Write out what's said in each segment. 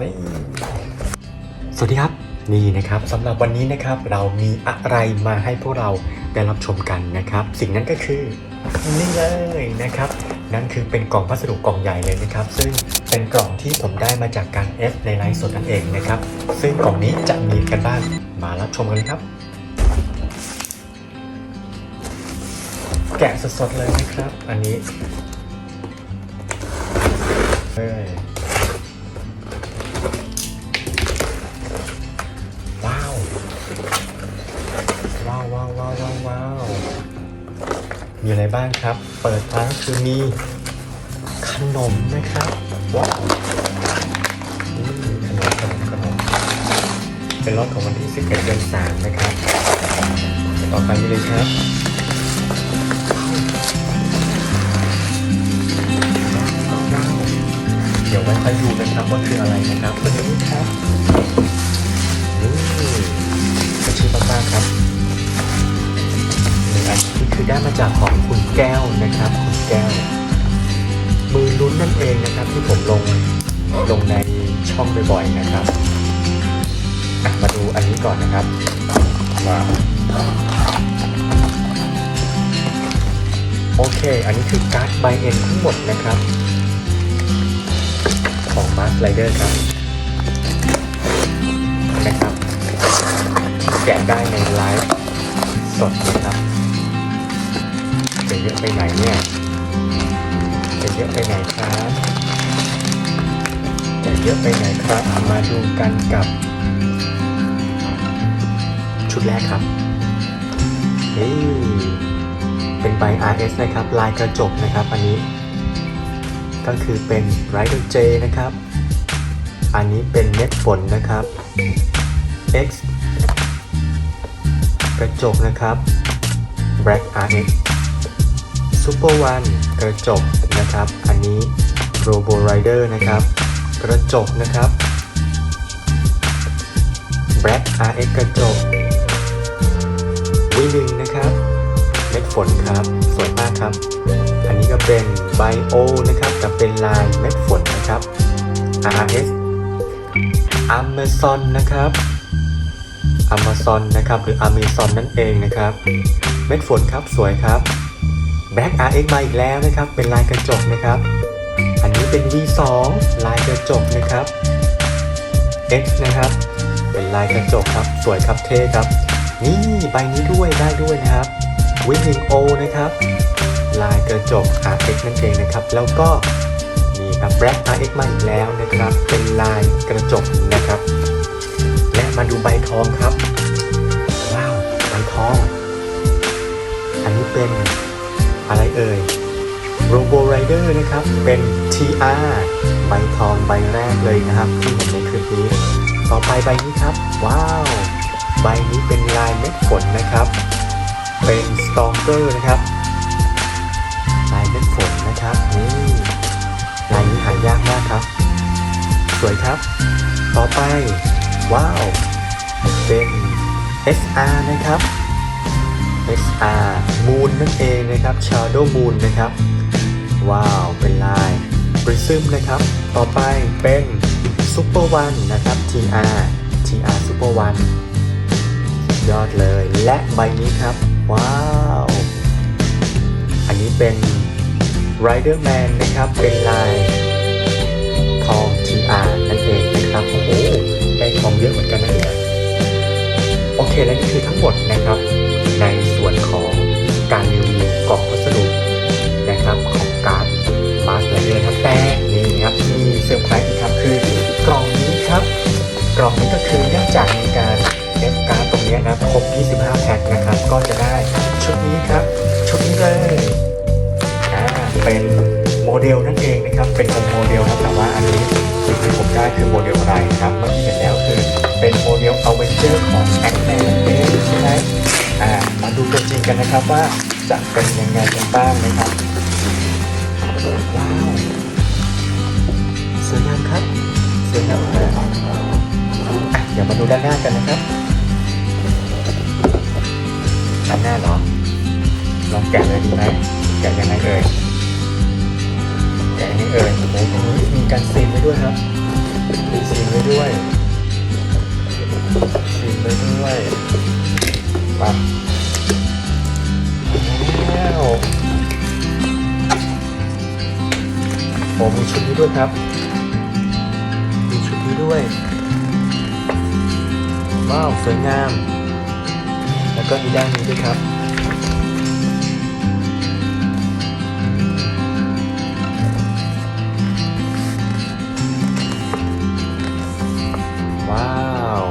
นี่สวัสดีครับนี่นะครับสำหรับวันนี้นะครับเรามีอะไรมาให้พวกเราได้รับชมกันนะครับ สิ่งนั้นก็คือนี่เลยนะครับ นั่นคือเป็นกล่องพัสดุกล่องใหญ่เลยนะครับ ซึ่งเป็นกล่องที่ผมได้มาจากการเอฟในไลฟ์สดนั่นเองนะครับ ซึ่งกล่องนี้จะมีกันบ้างมารับชมกันเลยครับ แกะสดๆเลยนะครับ อันนี้เอ้ย มีอะไรบ้างครับ เปิดมาก็คือมีขนมนะครับว้าวขนมขนมขนมเป็นรอบของวันที่11เดือน3นะครับต่อไปนี่เลยครับเดี๋ยวไว้ไปดูนะครับว่าคืออะไรนะครับมาดูครับ นะครับคุณแก้ว มือลุ้นนั่นเองนะครับ ที่ผมลงลงในช่องบ่อยๆนะครับมาดูอันนี้ก่อนนะครับว้าโอเค อันนี้คือการ์ดใบเอ็นทั้งหมดนะครับ ของมาร์สไลเดอร์ครับนะครับแกะได้ในไลฟ์สดนะครับ จะเยอะไปไหนเนี่ยจะเยอะไปไหนครับจะเยอะไปไหนครับมาดูกันกับ ชุดแรกครับเฮ้ยเป็นใบ RS นะครับ ลายกระจกนะครับ อันนี้ ก็คือเป็น Rider J นะครับ อันนี้เป็นเม็ดฝนนะครับ X กระจกนะครับ Black RX Super One กระจกนะครับ อันนี้ Robo Rider นะครับ กระจกนะครับ Black RX กระจกวิลิงนะครับเม็ดฝนครับ สวยมากครับ อันนี้ก็เป็นไบโอนะครับกับเป็นลายเม็ดฝนนะครับ RS Amazon นะครับ Amazon นะครับ หรือ Amazon นั่นเองนะครับ เม็ดฝนครับสวยครับ b a c k RX มาอีกแล้วนะครับ เป็นลายกระจกนะครับ อันนี้เป็น V2 ลายกระจกนะครับ X นะครับ เป็นลายกระจกครับ สวยครับเท่ครับ นี่ใบนี้ด้วยได้ด้วยนะครับ Winning O นะครับ ลายกระจก RX นั่นเองนะครับ แล้วก็มีครับ Black RX มาอีกแล้วนะครับ เป็นลายกระจกนะครับ และมาดูใบทองครับ ว้าว ใบทอง อันนี้เป็น อะไรเอ่ย Robo Rider นะครับ เป็น TR ใบทองใบแรกเลยนะครับที่เห็นในคลิปนี้ ต่อไปใบนี้ครับ ว้าว ใบนี้เป็นลายเม็ดฝนนะครับ เป็น Stronger นะครับ ลายเม็ดฝนนะครับนี่ลายนี้หายากมากครับ สวยครับ ต่อไป ว้าว เป็น SR นะครับ SR Moon นั่นเองนะครับ Shadow Moon นะครับ ว้าว เป็นลาย Prism นะครับ ต่อไปเป็น Super One นะครับ TR TR Super One ยอดเลย และใบนี้ครับ ว้าว อันนี้เป็น Rider Man นะครับ เป็นลายทอง TR นั่นเองนะครับ โอ้โห ได้ทองเยอะเหมือนกันนะเนี่ย โอเค และนี่คือทั้งหมดนะครับ กล่องพัสดุนะครับของการ์ดมาสเตอร์นะครับแต่นี่ครับมีเซอร์ไพรส์อีกครับคือกล่องนี้ครับ กล่องนี้ก็คือเนื่องจากมีการเอฟการ์ดตรงนี้นะครบ 25 แพ็คนะครับ ก็จะได้ชุดนี้ครับ ชุดนี้เลยอ่าเป็นโมเดลนั่นเองนะครับ เป็นองโมเดลนะแต่ว่าอันนี้สิ่งที่ผมได้คือโมเดลอะไรครับ เมื่อกี้เห็นแล้วคือเป็นโมเดลอเวนเจอร์ กันนะครับว่าจะเป็นยังไงกันบ้างนะครับว้าวสวยงามครับสวยงามครับอะเดี๋ยวมาดูด้านหน้ากันนะครับด้านหน้าเหรอลองแกะเลยดีไหมแกะยังไงเอ่ยแกะยังไงเอ่ยโอ้โหตรงนี้มีการซีนไว้ด้วยครับมีซีนไว้ด้วยชิมไปด้วยมา โอ้มีชุดนี้ด้วยครับ มีชุดนี้ด้วย ว้าว สวยงาม แล้วก็มีด้านนี้ด้วยครับ ว้าว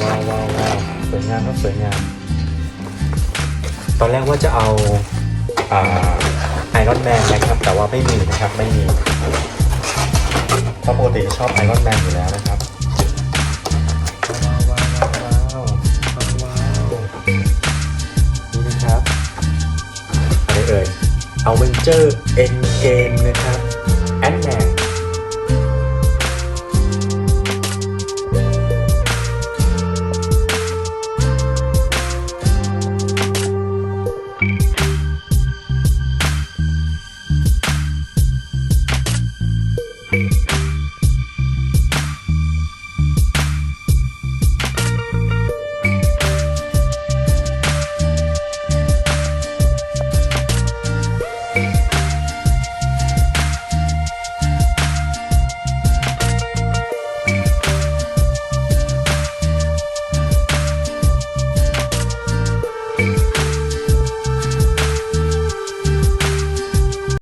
ว้าวว้าววาวสวยงามครับสวยงาม ตอนแรกว่าจะเอา อ่า ไอรอนแมนนะครับ แต่ว่าไม่มีนะครับไม่มีเพราะปกติชอบไอรอนแมนอยู่แล้วนะครับว้าวว้าวว้าวว้าวว้าวว้าวนี่นะครับอะไรเอ่ย a v e n g e r Endgame นะครับ